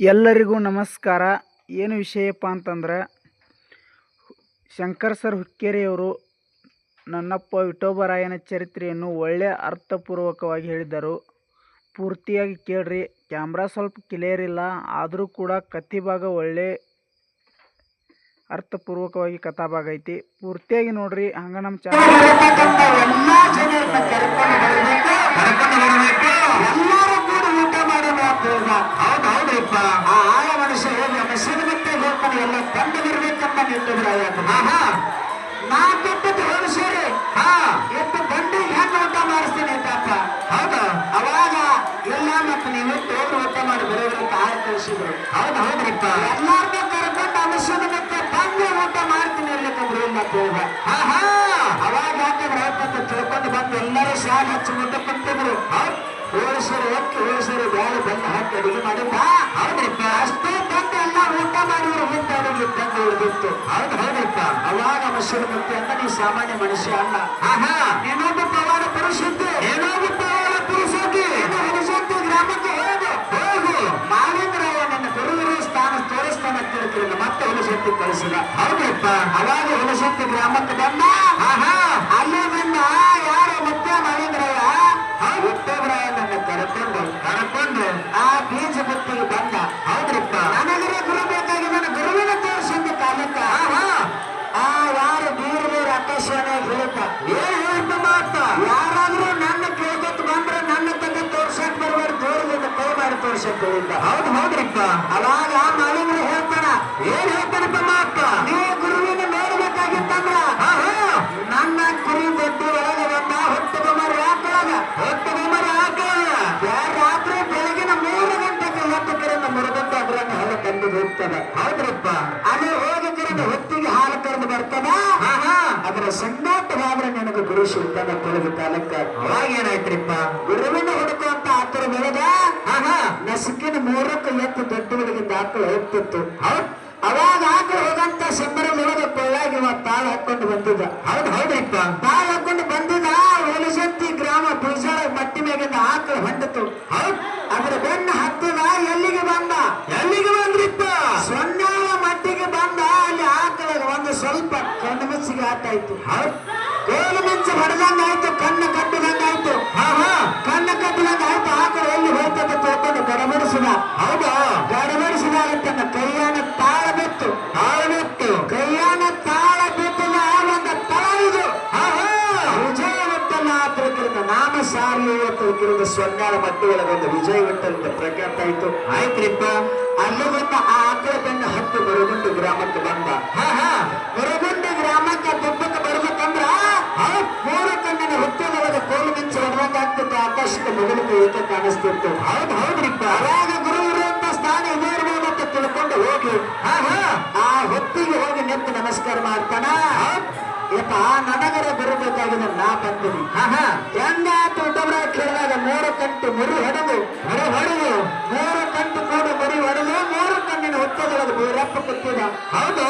ಎಲ್ಲರಿಗೂ ನಮಸ್ಕಾರ. ಏನು ವಿಷಯಪ್ಪ ಅಂತಂದ್ರೆ, ಶಂಕರ್ ಸರ್ ಹುಕ್ಕೇರಿಯವರು ನನ್ನಪ್ಪ ವಿಠೋಬರಾಯನ ಚರಿತ್ರೆಯನ್ನು ಒಳ್ಳೆಯ ಅರ್ಥಪೂರ್ವಕವಾಗಿ ಹೇಳಿದ್ದರು. ಪೂರ್ತಿಯಾಗಿ ಕೇಳ್ರಿ. ಕ್ಯಾಮ್ರಾ ಸ್ವಲ್ಪ ಕ್ಲಿಯರ್ ಇಲ್ಲ. ಆದರೂ ಕೂಡ ಕಥೆ ಭಾಗ ಒಳ್ಳೆ ಅರ್ಥಪೂರ್ವಕವಾಗಿ ಕಥಾಭಾಗ ಐತಿ. ಪೂರ್ತಿಯಾಗಿ ನೋಡ್ರಿ. ಹಂಗ ನಮ್ಮ ಚಾನಲ್ ಆ ಆಯ ಮನುಷ್ಯ ಹೋಗಿ ಮಸೀದಿ ಮತ್ತೆ ಹೋಗ್ತಾನೆ ಎಲ್ಲ ತಂದು ಬರ್ಬೇಕಂತ ನಿಂತಿದ್ರು ಆಹಾ ನಾ ಕೊಟ್ಟದ್ದು ಹೇಳು ಸೇರಿ ಹಾ ಎಷ್ಟು ಬಂಡಿ ಹೆಂಗ್ ಊಟ ಮಾಡಿಸ್ತೀನಿ ಅಂತಪ್ಪ. ಹೌದು ಅವಾಗ ಎಲ್ಲ ಮತ್ತೆ ನೀವು ತೋರು ಊಟ ಮಾಡಿ ಬರೋರು ಕಾರ್ ಕಳಿಸಿದ್ರು. ಹೌದು ಹೌದ್ರಿಪ್ಪ. ಎಲ್ಲಾರ್ನೂ ಕರ್ಕೊಂಡು ಅನುಷ್ಠಾನ ಮತ್ತೆ ಬಂದು ಊಟ ಮಾಡ್ತೀನಿ ಇರ್ಲಿಕ್ಕಂದ್ರು ಇಲ್ಲ ಅಂತ ಹಾ ಹಾ ಅವಾಗ ಯಾಕಂದ್ರೆ ಅಂತ ತಿಳ್ಕೊಂಡು ಬಂದು ಎಲ್ಲರೂ ಶಾಲೆ ಹಚ್ಚಿ ಊಟ ಕುಂತಿದ್ರು. ಹೋಳಿಸರು ಹೊತ್ತು ಹೋಳಿಸರು ಬ್ಯಾಳೆ ಬಂದು ಹಾಕಿ ಅಡುಗೆ ಮಾಡಿದ್ದ. ಮನುಷ್ಯರು ಮತ್ತೆ ಅಂತ ನೀವು ಸಾಮಾನ್ಯ ಮನುಷ್ಯ ಅಲ್ಲ. ಆಹಾ. ನೀನೊಬ್ಬ ಪವಾಡ ಪುರುಷ ಇದ್ದೆ ಏನೊಬ್ಬ ಪವಾಡ ಪುರುಷ ಇದ್ದೆ ಹುಣಸಂತಿ ಗ್ರಾಮಕ್ಕೆ ಹೋಗು. ಹೋಗು. ಮಾವೇಂದ್ರಯ್ಯ ನನ್ನ ಗುರುವಿನ ಸ್ಥಾನ ತೋರಿಸ್ತಾನ ತಿಳ್ಕೊಂಡು ಮತ್ತೆ ಹುಲಶಕ್ತಿ ಕಳಿಸಿದ ಹೌದಪ್ಪ. ಅವಾಗ ಹುಲಶಕ್ತಿ ಗ್ರಾಮಕ್ಕೆ ಬಂದ. ಆಹಾ. ಅಲ್ಲಿ ಬಂದ. ಯಾರು ಮತ್ತೆ ಮಾಲಿಂಗರಾಯ ಉತ್ತಮರಾಯ ನನ್ನ ಕರ್ಕೊಂಡು. ಕರ್ಕೊಂಡು. ಆ ಬೀಜ ಬುತ್ತಿಗೆ ಬಂದ. ಯಾರಾದ್ರೂ ನನ್ನ ಕೇಳ್ಕೊತ್ ಬಂದ್ರೆ ನನ್ನ ತಂದೆ ತೋರ್ಸಕ್ ಬರ್ಬಾರ್ದು ದೇವ್ರಿಗೆ ಕೈ ಮಾಡಿ ತೋರ್ಸಕ್ ಹೇಳಿದ್ದ. ಹೌದು ಹೌದ್ರಿಪ್ಪ. ಅವಾಗ ಆ ಹೇಳ್ತಾನ ಏನ್ ಹೇಳ್ತಾನಪ್ಪ ಮಾತ ನೀವು ಗುರುವಿನ ನೋಡ್ಬೇಕಾಗಿತ್ತಂದ್ರ? ನನ್ನ ಕುರಿ ದೊಡ್ಡ ಒಳಗೆ ಬಂದ ಹೊಟ್ಟೆಗೊಮ್ಮರ ಹಾಕೊಳಗ ಹೊಟ್ಟೆಗೊಮ್ಮರ ಹಾಕೊಳಗ ರಾತ್ರಿ ಬೆಳಗಿನ ಮೂರು ಗಂಟೆಗೆ ಹೊತ್ತು ಕರೆದ ಮರದಂತ ಅದ್ರನ್ನ ಹಾಲು ತಂದು ಹೋಗ್ತದೆ. ಹೌದ್ರಪ್ಪ. ಅಲ್ಲಿ ಹೋಗಿ ಕರೆದ ಹೊತ್ತಿಗೆ ಹಾಲು ಕರೆದು ಬರ್ತದ? ಅದರ ಭಾವನೆ ನನಗೆ ಗುರು ಸಿಗ್ತಾನ ತಿಳಿದ ಕಾಲಕ್ಕ ಅವಾಗ ಏನಾಯ್ತ್ರಿಪ್ಪ? ಗುರುವಿನ ಹುಡುಕುವಂತ ಆತರ ಬೆಳೆದ ನಸುಕಿನ ಮೂರಕ್ಕೆ ಎತ್ತು ದೊಡ್ಡ ಹುಡುಗಿಂದ ಆಕಳು ಹೋಗ್ತಿತ್ತು. ಹೌದ್ ಅವಾಗ ಆಕಳು ಹೋಗಂತ ಸಂಬರದೊಳಗೆ ಕೊಳ್ಳಾಗಿ ಇವ ತಾಳ ಹಾಕೊಂಡು ಬಂದಿದ್ದ. ಹೌದು ಹೌದ್ರಿಪ್ಪ. ತಾಳ ಹಾಕೊಂಡು ಬಂದಿದ್ದ ಹೊಲಸಂತಿ ಗ್ರಾಮ ಬೀಜಾಳ ಮಟ್ಟಿ ಮೇಗಿಂದ ಆಕಳು ಹೊಂದಿತು ಹೌದ್ ಅದ್ರ ಬೆನ್ನ ಹತ್ತಿದ ಎಲ್ಲಿಗೆ ಬಂದ ಎಲ್ಲಿಗೆ ಬಂದ್ರಿಪ್ಪ ಸೊನ್ನಾಳ ಮಟ್ಟಿಗೆ ಬಂದ ಅಲ್ಲಿ ಆಕಳಿಗೆ ಒಂದು ಸ್ವಲ್ಪ ಕಣ್ಣು ಹೌದ್ ಕೋಲು ಮಿಂಚು ಹೊಡೆದಂಗ ಆಯ್ತು ಕಣ್ಣು ಹಾ ಆಯ್ತು ಕಣ್ಣು ಕಟ್ಟದಂಗ ಆಯ್ತು ಆಕಳು ಎಲ್ಲಿ ಹೋಗ್ತದೆ ತಿಳ್ಕೊಂಡು ಗಡಬಡಿಸಿದ? ಹೌದಾ? ಗಡಬಡಿಸಿದ ತನ್ನ ಕೈಯಾನ ತಾಳ ಬಿತ್ತು. ತಾಳ ಬಿತ್ತು. ಕೈಯಾನ ತಾಳ ಬಿತ್ತದ ಒಂದು ತಳ ಹಾ ವಿಜಯ ವಿಠಲ ನಾಮ ಸಾರಿ ತಿಳ್ಕಿರಿದ ಸೊನ್ನಾಳ ಮಟ್ಟಿ ಒಳಗೊಂದು ವಿಜಯ ವಿಠಲದ ಪ್ರಖ್ಯಾತ ಆಯ್ತು. ಆಯ್ತ್ರಿಪ್ಪ ಅಲ್ಲಿ ಬಂದ ಆ ಆಕಳ ಏಕೆ ಕಾಣಿಸ್ತಿತ್ತು. ಹೌದು ಹೌದ್ರಿಪ್ಪ ಅವಾಗ ಗುರು ಇರುವಂತ ಸ್ಥಾನ ಇದೇ ಇರ್ಬೋದು ಅಂತ ತಿಳ್ಕೊಂಡು ಹೋಗಿ. ಆ ಹೊತ್ತಿಗೆ ಹೋಗಿ ನಿಂತು ನಮಸ್ಕಾರ ಮಾಡ್ತಾನ? ಯಪ್ಪ ನನಗರ ಬರಬೇಕಾಗಿದೆ ನಾ ಬಂದಿನಿ. ಹೆಂಗಾತು ಡಬ್ರ ಕೇಳಿದಾಗ ಮೂರು ಕಂಟು ಮುರಿ ಹೊಡೆದು. ಮರಿ ಹೊಡೆದು. ಮೂರು ಕಂಟು ಕೂಡು ಮರಿ ಹೊಡೆದು ಮೂರು ಕಣ್ಣಿನ ಹೊತ್ತದೊಳಗೆ ಬೀರಪ್ಪ ಕೂತಿದ ಹೌದು.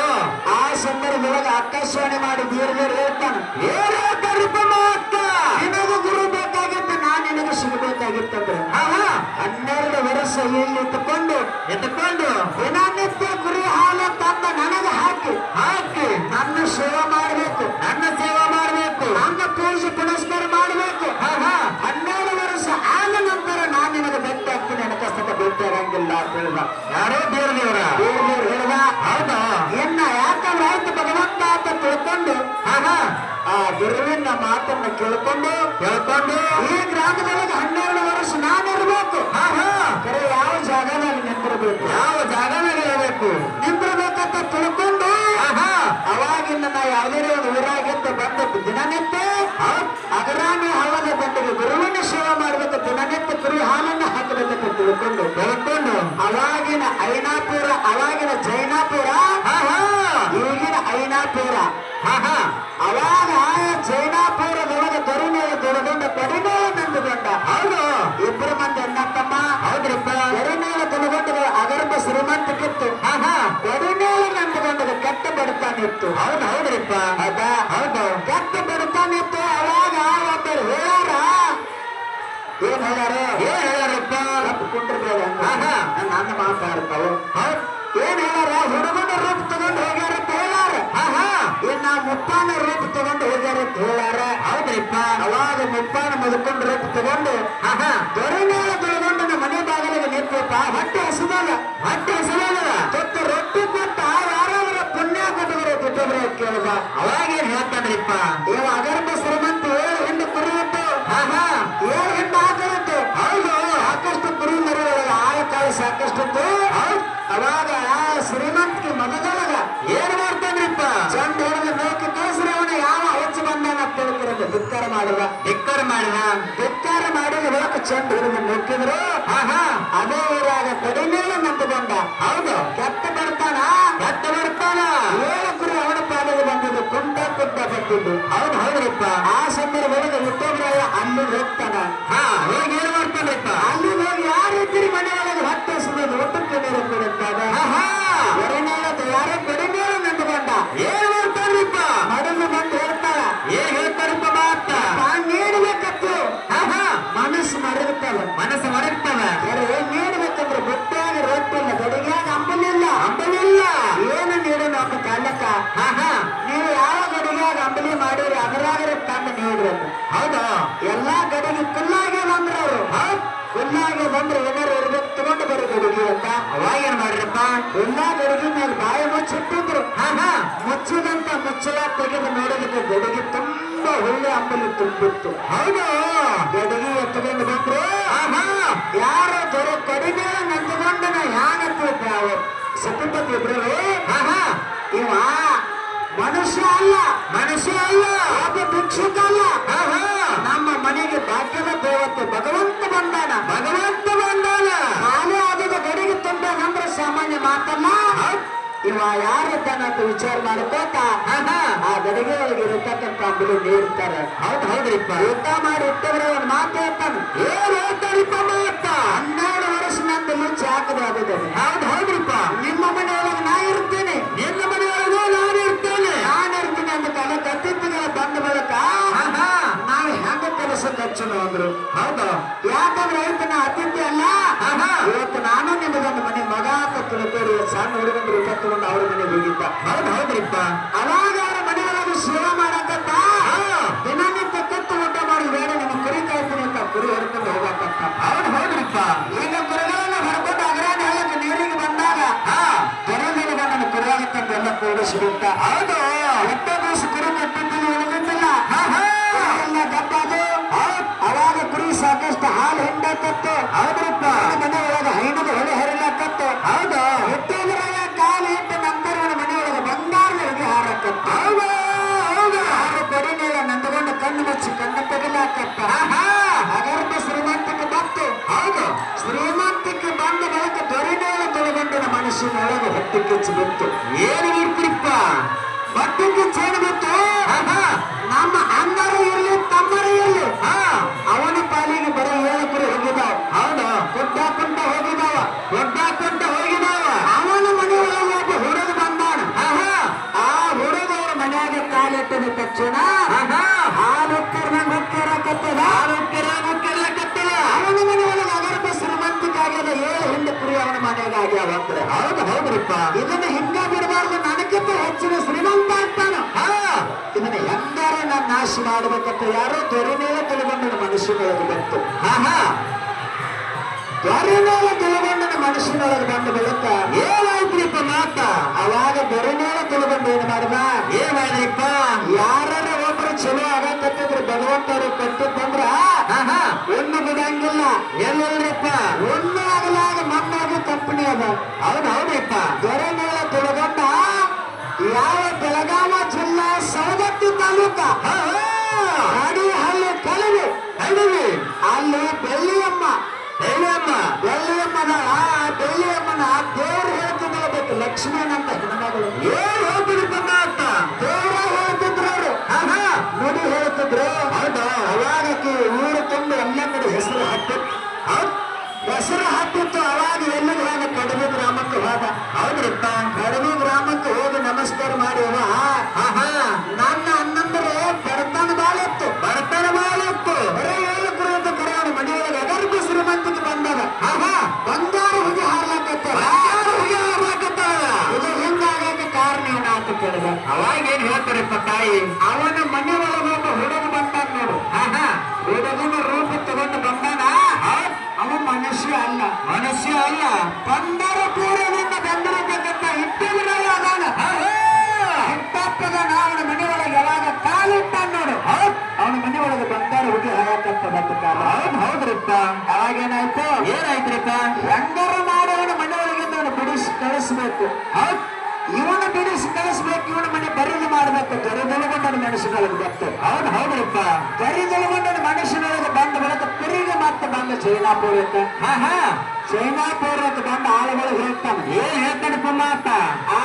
ಆ ಸಂದರ್ಭದೊಳಗೆ ಆಕಾಶವಾಣಿ ಮಾಡಿ ಬೀರ್ ಬೀರ್ ಹೇಳ್ತಾನೆ. ಏನ್ ಹೇಳ್ತಾರಿಪ್ಪ ಮಾತ ನಿನಗೂ ಗುರು ಹಾ ಹನ್ನೆರಡು ವರ್ಷ ಇಲ್ಲಿ ಇಟ್ಟುಕೊಂಡು ಎತ್ಕೊಂಡು ದಿನನಿತ್ಯ ಕುರಿ ಹಾಲು ತಂದ ನನಗೆ ಹಾಕಿ ಹಾಕಿ ನನ್ನ ಸೇವೆ ಮಾಡಬೇಕು ನನ್ನ ಸೇವೆ ಮಾಡಬೇಕು ನನ್ನ ಪೂಜೆ ಪುನಸ್ಕಾರ ಮಾಡಬೇಕು. ಹನ್ನೆರಡು ವರ್ಷ ಆದ ನಂತರ ನಾನು ನಿನಗೆ ಬೆಟ್ಟ ಹಾಕ್ತೀನಿ ನನ್ನ ಕಷ್ಟಕ್ಕೆ ಬೆಟ್ಟ ಇರಂಗಿಲ್ಲ ಅಂತ ಹೇಳ್ದ. ಯಾರೋ ದೇವ್ರ ದೇವ್ರ ಹೇಳ್ದ ಹೌದಾ ಇನ್ನ ಯಾಕಂದ್ರೆ ಆಯ್ತು ಭಗವಂತ ಆಹಾ ತಿಳ್ಕೊಂಡು ಆ ಗುರುವಿನ ಮಾತನ್ನ ಕೇಳ್ಕೊಂಡು ಕೇಳ್ಕೊಂಡು, ಈ ಗ್ರಾಮದೊಳಗೆ ಹನ್ನೆರಡು ವರ್ಷ ನಾನಿರ್ಬೇಕು ಕರೆ ಯಾವ ಜಾಗದಲ್ಲಿ ನಿಂತಿರ್ಬೇಕು? ಯಾವ ಜಾಗದಲ್ಲಿ ಇರಬೇಕು? ನಿಂತಿರ್ಬೇಕಂತ ತಿಳ್ಕೊಂಡು ಅವಾಗಿಂದ ನಾ ಯಾವುದೇ ಒಂದು ಊರಾಗಿಂದ ಬಂದದ್ದು ದಿನನಿತ್ಯ ಅದರಾಮಿ ಹಳ್ಳದ ಬಂದಿಗೆ ಗುರುವಿನ ಸೇವೆ ಮಾಡ್ಬೇಕು ದಿನನಿತ್ಯ ಕುರಿ ಹಾಲನ್ನ ಹಾಕಬೇಕಂತ ತಿಳ್ಕೊಂಡು ತಿಳ್ಕೊಂಡು ಅವಾಗಿನ ಐನಾಪುರ ಅವಾಗಿನ ಜೈನಾಪುರ ಈಗಿನ ಐನಾಪುರ. ಅವಾಗ ಜೈನಾಪುರದೊಳಗೆ ದೊರಿನೇಳ ದೊರಗೊಂಡ ಕಡಿಮೆ ನಂದುಗೊಂಡ ಹೌದು. ಇಬ್ಬರು ಮಂದಿ ಅಣ್ಣತ್ತಮ್ಮ ಹೌದ್ರಿಪ್ಪ. ಕಡಿಮೇಳ ದೊರಗೊಂಡ ಅಗರ್ಭ ಶ್ರೀಮಂತಕ್ಕಿತ್ತು ಕಡಿಮೇಳ ನಂದುಗೊಂಡದ ಕೆಟ್ಟ ಬಡತಾನಿತ್ತು ಹೌದು ಹೌದ್ರಪ್ಪ. ಹೌದಾ ಹೌದು. ಕೆಟ್ಟ ಬಡತಾನಿತ್ತು ಅವಾಗ ಒಬ್ಬರು ಹೇಳಾರ ಏನ್ ಹೇಳ್ಯಾರ ಏನ್ ಹೇಳ್ಯಾರಪ್ಪ ಕುಂಡ್ರ ನನ್ನ ಮಾತಾಡ್ತಾವ ಏನ್ ಹೇಳಾರ ಹುಡುಗನ ರೂಪ ತಗೊಂಡು ಹೋಗ್ಯಾರ ಅಂತ ಹೇಳಾರ ಇನ್ನ ಮುಪ್ಪಾನ ರೂಪ ತಗೊಂಡು ಹೋಗ್ಯಾರ ಅಂತ ಹೇಳಾರ ಹೌದ್ರಿಪ್ಪ ಅವಾಗ ಮುಪ್ಪಾನ ಮಲ್ಕೊಂಡ್ ರೂಪ ತಗೊಂಡು ದೊರೆ ಮೇಲೆ ತೊಳ್ಕೊಂಡು ನಮ್ಮ ಮನೆ ಬಾಗಿಲಿಗೆ ನಿಂತಪ್ಪ ಹೊಟ್ಟೆ ಹಸಿದಾಗ ಹೊಟ್ಟೆ ಹಸಿದಾಗ ತೊಟ್ಟು ರೊಟ್ಟಿ ಕೊಟ್ಟ ಯಾರಾದ್ರ ಪುಣ್ಯ ಕೊಟ್ಟಿದ್ರೆ ಬಿಟ್ಟಿದ್ರೆ ಕೇಳಿದ ಅವಾಗ ಏನ್ ಹೇಳ್ತಾನ್ರಿಪ್ಪ ಇವ ಅಗರ್ಭ ಶ್ರೀಮಂತ ಇತ್ತು. ಅವಾಗ ಶ್ರೀಮಂತಿಗೆ ಮಗದೊಳಗ ಏನ್ ಮಾಡ್ತಾನ್ರಿಪ್ಪ ಚಂದ ಹಿಡಿದು ನೋಕಿ ಕಳಿಸ್ರಿ ಅವನ ಯಾವ ಹೆಚ್ಚು ಬಂದಾನ ಅಂತ ತಿಳ್ಕೊಂಡು ಧಿಕ್ಕಾರ ಮಾಡುವ. ಧಿಕ್ಕಾರ ಮಾಡುವ? ಧಿಕ್ಕಾರ ಮಾಡಿದ ಹೋಗ ಚಂದ ಹಿಡಿದು ನೋಕಿದ್ರು ಅದೇ ಊರಾಗ ಕಡಿಮೆ ಬಂದ. ಹೌದು. ಕೆತ್ತ ಬರ್ತಾನ? ಕೆತ್ತ ಬರ್ತಾನ? ಏಳು ಅವನ ಪಾಲಿಗೆ ಬಂದಿದ್ದು ಕುಂಟ ಕುಂಟ ಬಂದಿದ್ದು ಹೌದು ಹೌದ್ರಿಪ್ಪ. ಆ ಸಂದರ್ಭದೊಳಗೆ ಮತ್ತೊಬ್ಬರ ಅಲ್ಲಿ ಹೋಗ್ತಾನ. ಹಾ ಹೋಗಿ ಏನು ಮಾಡ್ತಾನ್ರಿಪ್ಪ ಅಲ್ಲಿ ಹೋಗಿ ಯಾರ ಇದ್ದೀರಿ ಮನೆ ಒಳಗೆ ಹೊಟ್ಟೆ ಸುಮ್ಮನೆ ಊಟಕ್ಕೆ ನೀರು ಕೊಡುತ್ತಾಗ ಎರಡನೇದು ಯಾರೋ ಕಡಿಮೆ ನಂದುಕೊಂಡ ಏನ್ ಮಾಡ್ತಾರಪ್ಪ ಮಡಲು ಬಂದು ಹೇಳ್ತಾರ ಏನ್ ಹೇಳ್ತಾರಪ್ಪ ಮಾತ ನೀಡಬೇಕತ್ತು ಮನಸ್ಸು ಮರಗುತ್ತಲ್ಲ ಮನಸ್ಸು ಮರಗುತ್ತಲ್ಲ ಏನ್ ನೀಡಬೇಕಂದ್ರೆ ಬುಟ್ಟಾಗ ರೊಟ್ಟಿಲ್ಲ ಗಡಿಗ್ಯಾಗ ಅಂಬಲಿಲ್ಲ ಅಂಬಲಿಲ್ಲ ಏನು ನೀಡೋಣ ಅಂತ ಕಾಲಕ್ಕ ನೀವು ಯಾವ ಗಡಿಗ್ಯಾಗ ಅಂಬಲಿ ಮಾಡಿರಿ ಅದರಾಗರೆ ತಂದು ನೀಡ್ರಿ ಅಂತ ಹೌದಾ ಎಲ್ಲಾ ಗಡಿಗೆ ಕುಲ್ಲಾಗ್ಯದ ಅಂದ್ರ ಅವರು ಕುಲ್ಲಾಗೆ ಬಂದ್ರೆ ಏನಾರು ಇರ್ಬೇಕು ತಗೊಂಡು ಬರೋ ಗಡಿಗೆ ಅಂತ ಅವಾಗ ಏನ್ ಮಾಡ್ರಪ್ಪ? ಎಲ್ಲಾ ಹುಡುಗಿ ಮೇಲೆ ಬಾಯಿ ಮುಚ್ಚಿಟ್ಟಿದ್ರು ಆಹಾ ಮುಚ್ಚದಂತ ಮುಚ್ಚಲ ತೆಗೆದು ನೋಡೋದಕ್ಕೆ ಗಡಿಗೆ ತುಂಬಾ ಒಳ್ಳೆ ಅಂಬಲಿ ತುಂಬಿತ್ತು. ಹೌದು. ಗಡುಗಿ ಎತ್ಕೊಂಡು ಬಂದ್ರು. ಯಾರ ದೊರೆ ಕಡಿಮೆ ನಂದುಕೊಂಡನ ಯಾನತ್ತ ನಾವು ಸತಿಪತಿ ಇಬ್ರು ಇವ ಮನುಷ್ಯ ಅಲ್ಲ. ಮನುಷ್ಯ ಅಲ್ಲ ಹಾಗೆ ಭಿಕ್ಷುಕ ಅಲ್ಲ ನಮ್ಮ ಮನೆಗೆ ಭಾಗ್ಯದ ದೇವತೆ ಭಗವಂತ ಬಂದಾನ. ಭಗವಂತ ಬಂದಾನ. ಹಾಲೆ ಆದದ ಗಡಿಗೆ ತುಂಬ ಅಂದ್ರೆ ಸಾಮಾನ್ಯ ಮಾತಲ್ಲ. ಇವ ಯಾರಿದ್ದಾನ ಅಂತ ವಿಚಾರ ಮಾಡ್ಕೋತ ಆ ಗಡಿಗೆ ಒಳಗೆ ಇರತಕ್ಕಂತ ಬಿಡು ನೀಡ್ತಾರೆ ಹೌದು ಹೌದ್ರಿಪ್ಪ. ಊಟ ಮಾಡಿ ಇಟ್ಟವ್ರೆ ಒಂದು ಮಾತು ಹೇಳ್ತಾನ. ಏನ್ ಹೇಳ್ತಾರಿಪ್ಪ ಮಾತ? ಹನ್ನೆರಡು ವರ್ಷ ನಂದು ಮುಂಚೆ ಹಾಕದ ಆಗಿದೆ ಹೌದು ಹೌದ್ರಿಪ್ಪ. ನಿಮ್ಮ ಮನೆಯೊಳಗೆ ನಾ ಇರ್ತೇನೆ ನಿನ್ನ ಮನೆಯೊಳಗೂ ನಾನು ಇರ್ತೇನೆ ನಾನು ಇರ್ತೀನಿ ಅಂತ ಕತ್ತಿತ್ತಿಗಳ ಬಂದ ಬಳಿಕ ನಾವು ಹೆಂಗ ಕೆಲಸಕ್ಕೆ ಹಚ್ಚನು ಅಂದ್ರು. ಹೌದು. ಯಾಕಂದ್ರೆ ಐತನ ಅತಿಥಿ ಅಲ್ಲ. ಇವತ್ತು ನಾನು ನಿಮಗೊಂದು ಮನೆ ಮಗ ಅಂತ ತಿಳ್ಕೊಳ್ಳಿ ಸಣ್ಣ ಊಟ ತಗೊಂಡು ಅವ್ರ ಮನೆ ಹೋಗಿದ್ದ. ಹೌದು ಹೌದ್ರಿಪ್ಪ ಅವಾಗ ಅವ್ರ ಮನೆಯೊಳಗೆ ಸೇವೆ ಮಾಡಕತ್ತ ದಿನನಿತ್ಯ ಕತ್ತು ಊಟ ಮಾಡಿ ಬೇಡ ನಿಮ್ಮ ಕುರಿ ಕಾಯ್ತೀನಿ ಅಂತ ಕುರಿ ಹೊಡ್ಕೊಂಡು ಹೋಗಕತ್ತ ಹೌದು ಹೌದ್ರಿಪ್ಪ ಈಗ ಕುರಿಗಳನ್ನ ಹೊಡ್ಕೊಂಡು ಅಗ್ರಾನ ಹೇಳಕ್ಕೆ ನೀರಿಗೆ ಬಂದಾಗ ಮೇಲೆ ನನ್ನ ಕುರಿಯಾಗತ್ತಂತ ಎಲ್ಲ ಕೂಡಿಸಿಬಿಟ್ಟ. ಹೌದು ಹಾಲು ಹಿಂಡಕತ್ತು ಹೌದ್ರಪ್ಪ. ಮನೆ ಒಳಗ ಹೈನದ ಹೊಳೆ ಹರಿಲಾಕತ್ತ ಹೌದ. ಹುಟ್ಟಿದ್ರಾಗ ಕಾಲು ಇಟ್ಟು ನಂತರ ಇವನ ಮನೆ ಒಳಗೆ ಬಂಗಾರ ಹೊಗೆ ಹಾರಕತ್ತ ಹೌದು ಹೌದು. ಹಾರು ಕೊಡಿ ಮೇಲೆ ನಂದುಕೊಂಡು ಕಣ್ಣು ಮುಚ್ಚಿ ಕಣ್ಣು ತೆಗಿಲಾಕತ್ತ ಅಗರ್ಭ ಶ್ರೀಮಂತಕ್ಕೆ ಬಂತು. ಹೌದು. ಶ್ರೀಮಂತಕ್ಕೆ ಬಂದ ಬಳಿಕ ದೊರೆ ಮೇಲೆ ತೊಳಗೊಂಡಿನ ಮನುಷ್ಯನೊಳಗೆ ಹೊಟ್ಟೆ ಕಿಚ್ಚು ಬಿತ್ತು. ಏನು ಇರ್ತಿರಿಪ್ಪ? ಹೊಟ್ಟೆ ಕಿಚ್ಚು ಏನು ಬಿತ್ತು ನಮ್ಮ ಅಂದ್ರೆ ಹೌದು ಹೌದ್ರಪ್ಪ ಇದನ್ನ ಹಿಂಗ ಬಿಡಬಾರ್ದು. ನನಗಿಂತ ಹೆಚ್ಚಿನ ಶ್ರೀಮಂತ ಆಗ್ತಾನ. ಇದನ್ನ ಎಲ್ಲಾರ ನಾನು ನಾಶ ಮಾಡ್ಬೇಕಂತ ಯಾರೋ ದೊರೆ ಮೇಲೆ ತಿಳ್ಕೊಂಡ ಮನುಷ್ಯನೊಳಗೆ ಬಂತು ದೊರೆ ಮೇಲೆ ತಿಳ್ಕೊಂಡ ಮನುಷ್ಯನೊಳಗೆ ಬಂದ ಬಳಿಕ ಏನಾಯ್ತ್ರಿಪ್ಪ ಮಾತ? ಅವಾಗ ದೊರೆ ಮೇಲೆ ತಿಳ್ಕೊಂಡು ಏನ್ ಮಾಡ್ದ? ಏನ್ ಮಾಡಿಪ್ಪ ಯಾರ ಒಬ್ರು ಚಲೋ ಆಗಕತ್ತಿದ್ರು ಭಗವಂತರು ಕೊಟ್ಟಿದ್ದಂದ್ರ ಒಂದು ಬಿಡಂಗಿಲ್ಲ. ಎಲ್ಲರಿಪ್ಪ ಒಂದು ಆಗಲಾಗ ಮಣ್ಣಾಗ ಕಂಪನಿ ಅದ. ಹೌದು, ಹೌದಪ್ಪ. ದೊರೆ ಮೇಲೆ ತಿಳ್ಕೊಂಡ ಯಾವ ಬೆಳಗಾವ ಜಿಲ್ಲಾ ಸವದತ್ತಿ ತಾಲೂಕ? ಹಳ್ಳಿ ಕಲವಿ ಹಳ್ಳಿ ಅಲ್ಲಿ ಬೆಳ್ಳಿಯಮ್ಮ. ಬೆಳ್ಳಿಯಮ್ಮ ಬೆಳ್ಳಿಯಮ್ಮನ ಆ ಬೆಳ್ಳಿಯಮ್ಮನ ದೇವ್ರು ಹೇಳ್ತಿದ್ರು ಲಕ್ಷ್ಮೀನ್ ಅಂತ ಹೆಣ್ಮಗಳು. ಏನ್ ಹೇಳ್ತಿದ್ರು ಅಂತ ದೇವ್ರ ಹೇಳ್ತಿದ್ರು ಅವರು. ನುಡಿ ಹೇಳ್ತಿದ್ರು. ಊರು ಎಲ್ಲ ಕಡೆ ಹೆಸರು ಹಾಕಿ ಹೆಸರು ಹಾಕಿತ್ತು ಅವಾಗ ಎಲ್ಲಿಗೆ ಹೋದ ಕಡಬು ಗ್ರಾಮಕ್ಕೆ ಹೋದ. ಹೌದ್ರಪ್ಪ ಕಡಬು ಗ್ರಾಮಕ್ಕೆ ಹೋಗಿ ನಮಸ್ಕಾರ ಮಾಡಿ ಆಹಾ ನನ್ನ ಅಣ್ಣಂದ್ರೆ ಬಡತನ ಬಾಳಿತ್ತು ಬಡತನ ಬಾಳಿತ್ತು ಕುರಾಣ ಆಹಾ ಕಾರಣ ಅವಾಗ ಏನ್ ಹೇಳ್ತಾರಪ್ಪ ತಾಯಿ? ಅವನ ಮನೆ ಒಳಗೆ ಹೆಂಗಾರ ಮಾಡೋಣ ಮನೆಯೊಳಗಿಂದ ಅವನು ಬಿಡಿಸಿ, ಕಳಿಸ್ಬೇಕು. ಹೌದ್? ಇವನು ಬಿಡಿಸಿ, ಕಳಿಸ್ಬೇಕು, ಇವನ ಮನೆ ಬರಿದು ಮಾಡ್ಬೇಕು. ಗರಿದೊಳಗೊಂಡ ಮನುಷ್ಯನೊಳಗೆ ಬತ್ತು ಹೌದು ಹೌದಪ್ಪ ಗರಿದೊಳಗೊಂಡ ಮನುಷ್ಯನೊಳಗೆ ಬಂದ ಬಳಿಕ ತಿರುಗಿ ಮತ್ತೆ ಬಂದ ಚೈನಾಪುರಕ್ಕೆ ಹಾ ಹಾ. ಚೈನಾಪುರಕ್ಕೆ ಬಂದ ಆಳುಗಳು ಹೇಳ್ತಾನೆ. ಏನ್ ಹೇಳ್ತಾನೆ ಮಾತ ಆ